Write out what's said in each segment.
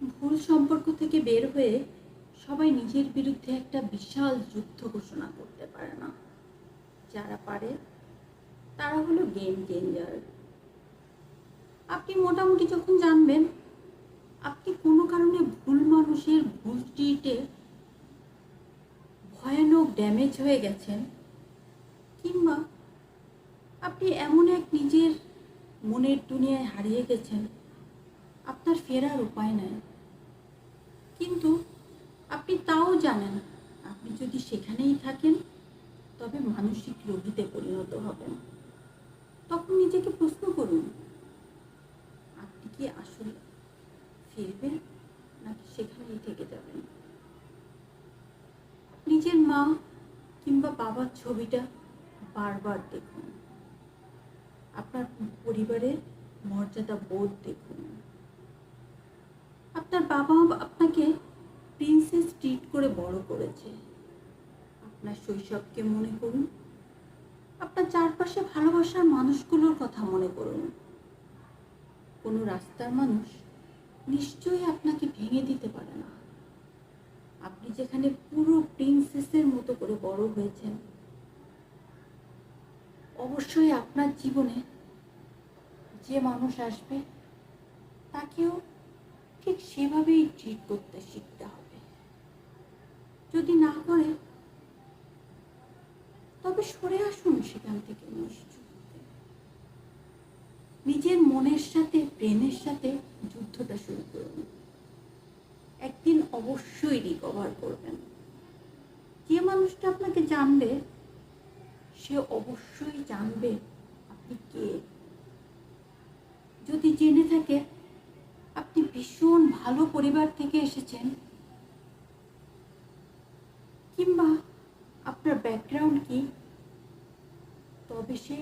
ভুল সম্পর্ক থেকে বের হয়ে সবাই নিজের বিরুদ্ধে একটা বিশাল যুদ্ধ ঘোষণা করতে পারে না। যারা পারে, তারা হলো গেম চেঞ্জার আপনি মোটামুটি যখন জানবেন, আপনি কোনো কারণে ভুল মানুষের ভুল ট্রিটে ভয়ানক ড্যামেজ হয়ে গেছেন, কিংবা আপনি এমন এক নিজের মনের দুনিয়ায় হারিয়ে গেছেন আপনার ফেরার উপায় নাই। কিন্তু আপনি তাও জানেন, আপনি যদি সেখানেই থাকেন, তবে মানসিক রোগীতে পরিণত হবেন। তখন নিজেকে প্রশ্ন করুন, আপনি কি আসলে ফিরবেন নাকি সেখানেই থেকে যাবেন? নিজের মা কিংবা বাবার ছবিটা বারবার দেখুন। আপনার পরিবারের মর্যাদা বোধ দেখুন। আপনার বাবা আপনাকে প্রিন্সেস ট্রিট করে বড় করেছে। আপনার শৈশবকে মনে করুন। আপনার চারপাশে ভালোবাসার মানুষগুলোর কথা মনে করুন। কোনো রাস্তার মানুষ নিশ্চয়ই আপনাকে ভেঙে দিতে পারে না। আপনি যেখানে পুরো প্রিন্সেসের মতো করে বড় হয়েছেন, অবশ্যই আপনার জীবনে যে মানুষ আসবে, তাকেও সেভাবেই ট্রিট করতে শিখতে হবে। যদি না করে, তবে সরে আসুন সেখান থেকে নিজের মনের সাথে ব্রেনের সাথে যুদ্ধটা শুরু করুন। একদিন অবশ্যই রিকভার করবেন। যে মানুষটা আপনাকে জানবে, সে অবশ্যই জানবে আপনি কে। যদি জেনে থাকে আপনি ভীষণ ভালো পরিবার থেকে এসেছেন। কিংবা আপনার ব্যাকগ্রাউন্ড কি? তবে সে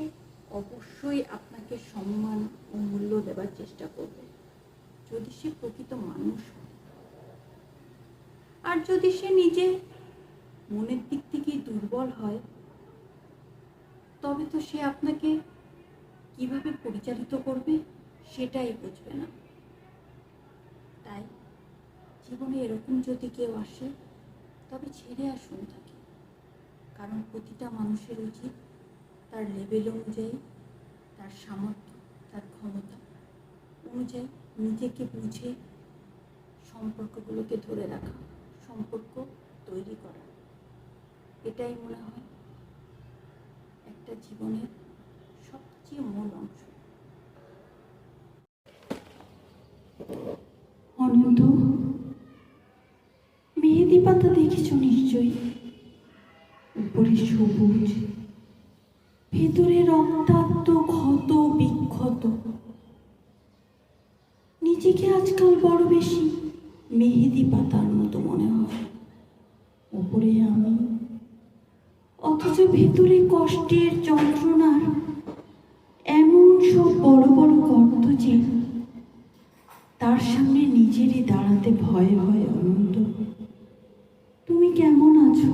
অবশ্যই আপনাকে সম্মান ও মূল্য দেওয়ার চেষ্টা করবে, যদি সে প্রকৃত মানুষ আর যদি সে নিজে মনের দিক থেকে দুর্বল হয়, তবে তো সে আপনাকে কীভাবে পরিচালিত করবে সেটাই বুঝবে না। তাই জীবনে এরকম যদি কেউ আসে, তবে ছেড়ে আসুন তাকে। কারণ প্রতিটা মানুষের উচিত তার লেভেল অনুযায়ী, তার সামর্থ্য, তার ক্ষমতা অনুযায়ী নিজেকে বুঝে সম্পর্কগুলোকে ধরে রাখা, সম্পর্ক তৈরি করা। এটাই মনে হয় একটা জীবনের সবচেয়ে মূল অংশ অনন্ত মেহেদি পাতা দেখেছ নিশ্চয়ই? উপরে সবুজ, ভেতরে রক্তাক্ত, ক্ষত, বিক্ষত। নিজেকে আজকাল বড় বেশি, মেহেদি পাতার মতো মনে হয়। উপরে আমি, অথচ ভেতরে কষ্টের যন্ত্রণার এমন সব বড় বড় গর্ত যে, তার সামনে নিজেরই দাঁড়াতে ভয় হয় অনন্ত। কেমন আছো?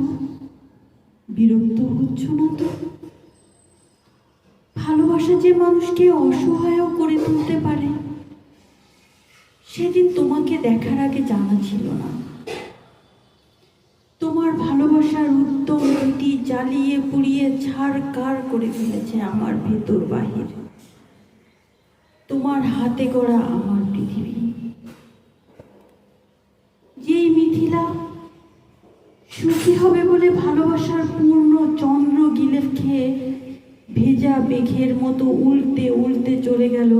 বিরক্ত হচ্ছ না তো? ভালোবাসা যে মানুষকে অসহায় করে তুলতে পারে, সেদিন তোমাকে দেখার আগে জানা ছিল না। তোমার ভালোবাসার উত্তম রীতি জ্বালিয়ে পুড়িয়ে ছাড় কার করে ফেলেছে আমার ভেতর বাহির? তোমার হাতে গড়া আমার পৃথিবী। সুখী হবে বলে ভালোবাসার পূর্ণ চন্দ্র গিলে খেয়ে ভেজা মেঘের মতো উল্টে উল্টে চলে গেল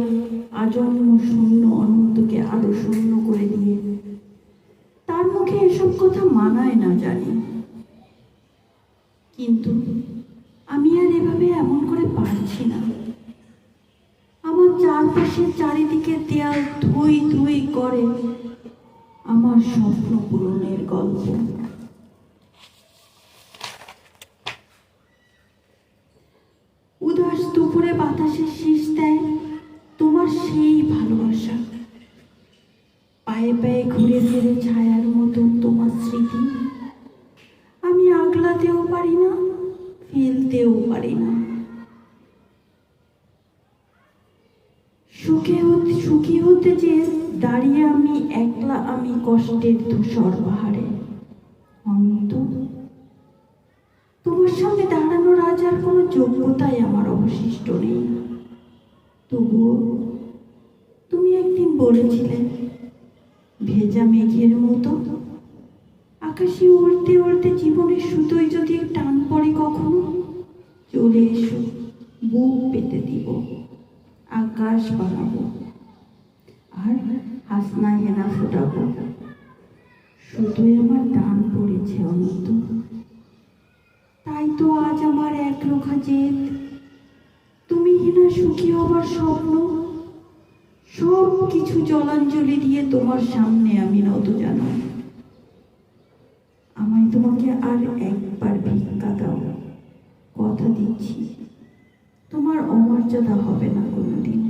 আজন্ম শূন্য অনন্তকে আরও শূন্য করে দিয়ে। তার মুখে এসব কথা মানায় না জানি। কিন্তু আমি আর এভাবে এমন করে পারছি না। আমার চারপাশে চারিদিকে দেয়াল ধুই ধুই করে আমার স্বপ্ন পূরণের গল্প। দুপুরে বাতাসে শীষ দেয় তোমার সেই ভালোবাসা। পায়ে পায়ে ঘুরে ফিরে ছায়ার মতো তোমার স্মৃতি। আমি আগলাতেও পারি না, ফেলতেও পারি না। সুখেও সুখী হতে যে দাঁড়িয়ে আমি একলা আমি কষ্টের ধূসর পাহাড়ে। অন্ত তোমার সামনে আজ কোনো যোগ্যতাই আমার অবশিষ্ট নেই। তবুও তুমি একদিন বলেছিলে, ভেজা মেঘের মতো আকাশে উড়তে উড়তে জীবনের সুতোয় যদি টান পড়ে কখনো, চলে এসো, বুক পেতে দিব, আকাশ বানাবো, আর হাসনা হেনা ফোটাবো। শুধুই আমার টান পড়েছে অনন্ত। তাই তো আজ আমার এক রোখা জেদ তুমি হিনা সুখী হবার স্বপ্ন সব কিছু জলাঞ্জলি দিয়ে তোমার সামনে আমি নত জানাই আমায় তোমাকে আর একবার ভিক্ষা দাও, কথা দিচ্ছি। তোমার অমর্যাদা হবে না কোনোদিন।